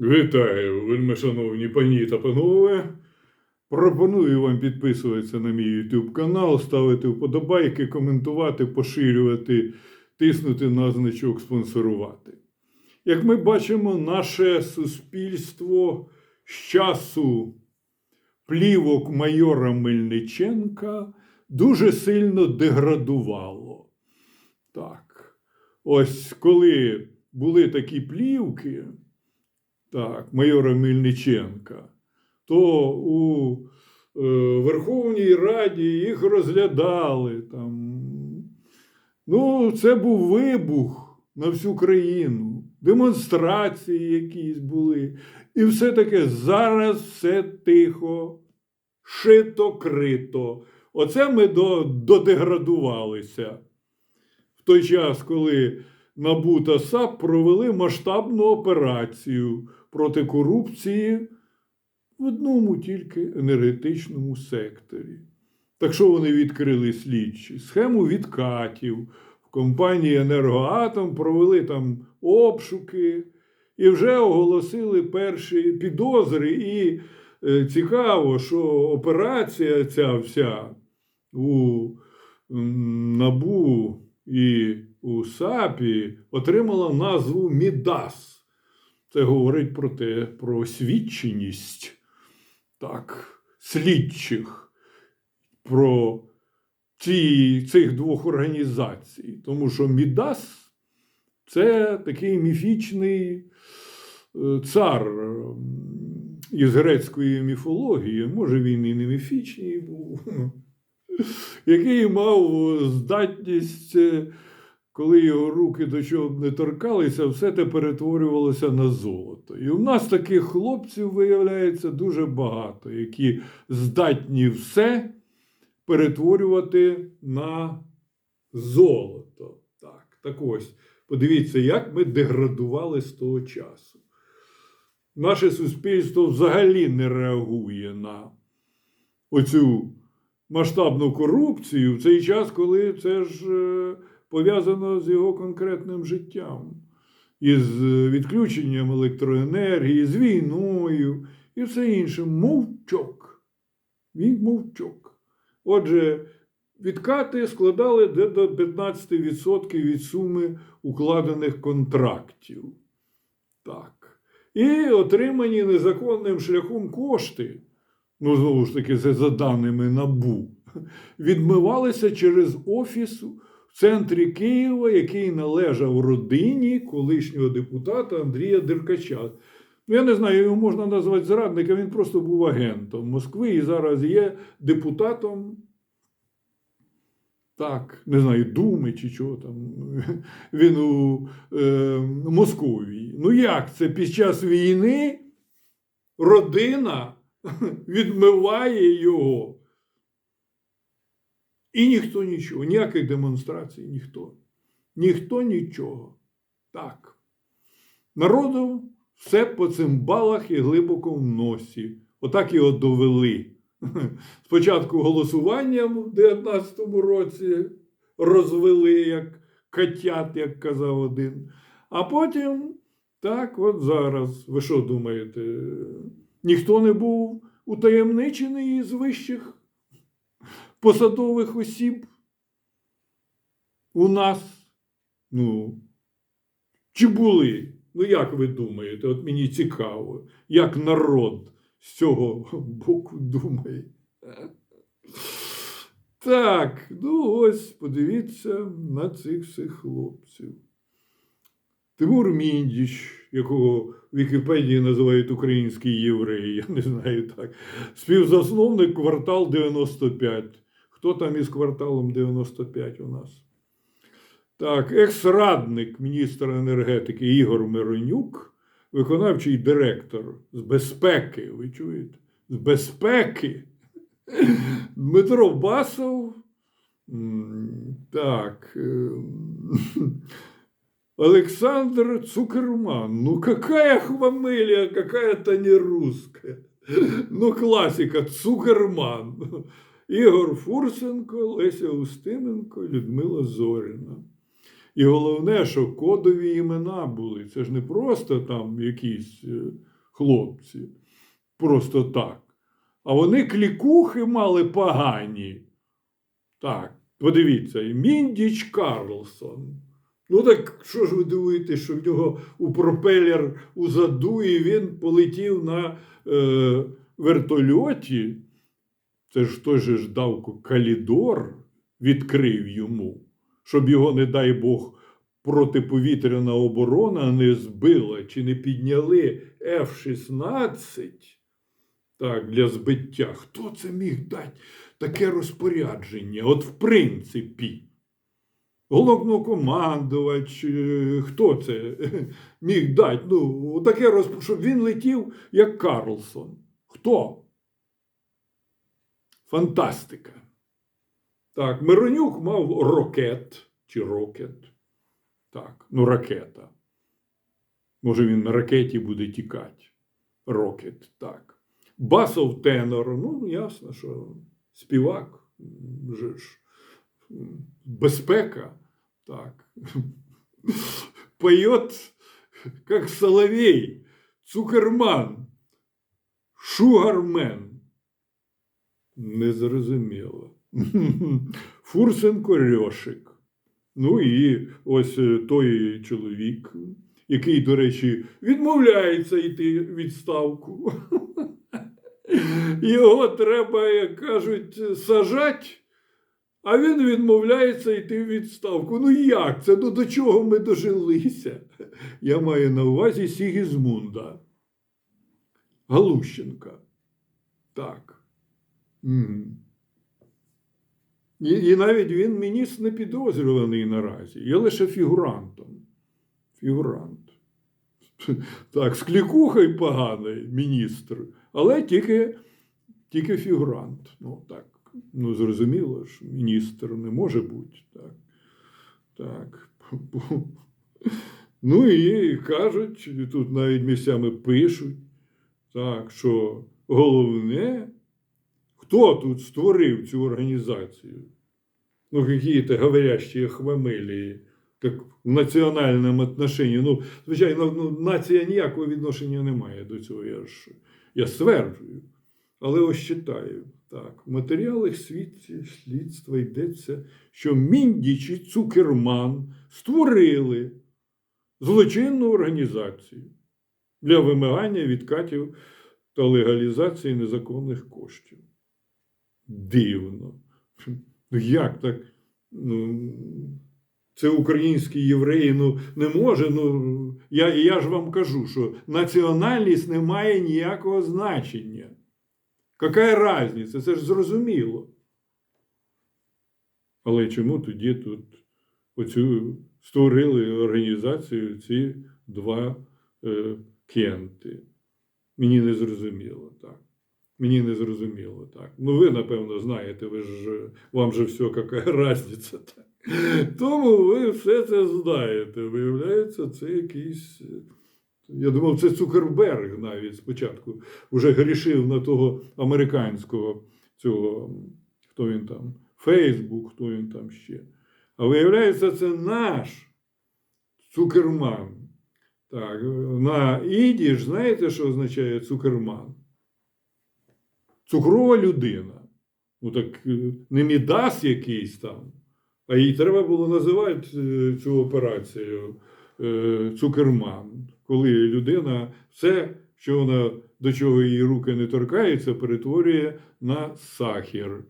Вітаю, вельми шановні пані та панове. Пропоную вам підписуватися на мій YouTube канал, ставити вподобайки, коментувати, поширювати, тиснути на значок спонсорувати. Як ми бачимо, наше суспільство з часу плівок майора Мельниченка дуже сильно деградувало. Так. Ось коли були такі плівки, так, майора Мельниченка, то у е, Верховній Раді їх розглядали. Там. Ну, це був вибух на всю країну, демонстрації якісь були. І все таке зараз все тихо, шито крито. Оце ми до, додеградувалися в той час, коли НАБУ та САП провели масштабну операцію проти корупції в одному тільки енергетичному секторі. Так що вони відкрили слідчі? Схему відкатів в компанії Енергоатом провели там обшуки і вже оголосили перші підозри. І е, цікаво, що операція ця вся у НАБУ і у САПі отримала назву Мідас. Це говорить про те, про освіченість так, слідчих, про ці, цих двох організацій. Тому що Мідас це такий міфічний е, цар із грецької міфології. Може, він і не міфічний був, який мав здатність. Е, коли його руки до чого б не торкалися, все те перетворювалося на золото. І у нас таких хлопців виявляється дуже багато, які здатні все перетворювати на золото. Так, так ось, подивіться, як ми деградували з того часу. Наше суспільство взагалі не реагує на оцю масштабну корупцію в цей час, коли це ж. Е, пов'язано з його конкретним життям, із відключенням електроенергії, з війною і все інше. Мовчок. Він мовчок. Отже, відкати складали де до 15% від суми укладених контрактів. Так. І отримані незаконним шляхом кошти, ну, знову ж таки, це за даними НАБУ, відмивалися через офіс центрі Києва, який належав родині колишнього депутата Андрія Деркача. Ну, я не знаю, його можна назвати зрадником, він просто був агентом Москви і зараз є депутатом. Так, не знаю, Думи чи чого там. Він у е, Московії. Ну як це під час війни родина відмиває його? І ніхто нічого, ніяких демонстрацій, ніхто. Ніхто нічого. Так. Народу все по цимбалах і глибоко в носі. Отак його довели. Спочатку голосуванням в 19-му році розвели, як котят, як казав один. А потім, так, от зараз. Ви що думаєте? Ніхто не був утаємничений із вищих посадових осіб у нас. Ну, чи були? Ну, як ви думаєте? От мені цікаво, як народ з цього боку думає. Так, ну ось подивіться на цих всіх хлопців. Тимур Міндіч, якого в Вікіпедії називають український єврей, я не знаю так. Співзасновник квартал 95. Хто там із кварталом 95 у нас? Так, екс-радник міністра енергетики Ігор Миронюк, виконавчий директор з безпеки. Ви чуєте? З безпеки. Дмитро Басов. Так. ем, Александр Цукерман. Ну, какая фамилия, какая-то не русская. Ну, классика, Цукерман. Ігор Фурсенко, Леся Устименко, Людмила Зоріна. І головне, що кодові імена були. Це ж не просто там якісь е, хлопці, просто так. А вони клікухи мали погані. Так, подивіться, Міндіч Карлсон. Ну так що ж ви дивуєтесь, що в нього у пропелер у заду, і він полетів на е, вертольоті. Це ж той же ж дав Калідор, відкрив йому, щоб його, не дай Бог, протиповітряна оборона не збила чи не підняли F-16 так, для збиття. Хто це міг дати таке розпорядження? От в принципі. Головнокомандувач, е, хто це міг дати? Ну, таке розп... щоб він летів як Карлсон. Хто? Фантастика. Так, Миронюк мав рокет чи рокет. Так, ну ракета. Може, він на ракеті буде тікати. Рокет, так. Басов тенор, ну, ясно, що співак, м, же ж, безпека, так. Поет, как соловей, цукерман, шугармен. Незрозуміло. Фурсенко Рьошик. Ну і ось е, той чоловік, який, до речі, відмовляється йти в відставку. Його треба, як кажуть, сажати, а він відмовляється йти в відставку. Ну як це? Ну до чого ми дожилися? Я маю на увазі Сігізмунда. Галущенка. Так. І, і навіть він міністр не підозрюваний наразі, є лише фігурантом. Фігурант. Так, з клікухою поганий міністр, але тільки, тільки фігурант. Ну, так. Ну, зрозуміло ж, міністр не може бути. Так. так. Ну і кажуть, і тут навіть місцями пишуть, так, що головне, хто тут створив цю організацію? Ну, какие-то говорящие хвамелії, так в національному отношенні. Ну, звичайно, ну, нація ніякого відношення не має до цього. Я ж я стверджую. Але ось читаю. Так, в матеріалах слідства йдеться, що Міндіч і Цукерман створили злочинну організацію для вимагання відкатів та легалізації незаконних коштів. Дивно. Ну як так? Ну, це українські євреї, ну не може. Ну, я, я ж вам кажу, що національність не має ніякого значення. Яка різниця? Це ж зрозуміло. Але чому тоді тут оцю створили організацію ці два е, кенти? Мені не зрозуміло так. Мені не зрозуміло так. Ну, ви, напевно, знаєте, ви ж вам же все, яка різниця. Тому ви все це знаєте. Виявляється, це якийсь. Я думав, це Цукерберг навіть спочатку вже грішив на того американського цього, хто він там, Фейсбук, хто він там ще. А виявляється, це наш Цукерман. Так, на ідіш, знаєте, що означає цукерман? Цукрова людина. Ну так е, не мідас якийсь там, а їй треба було називати е, цю операцію е, цукерман, коли людина все, що вона до чого її руки не торкаються, перетворює на сахар.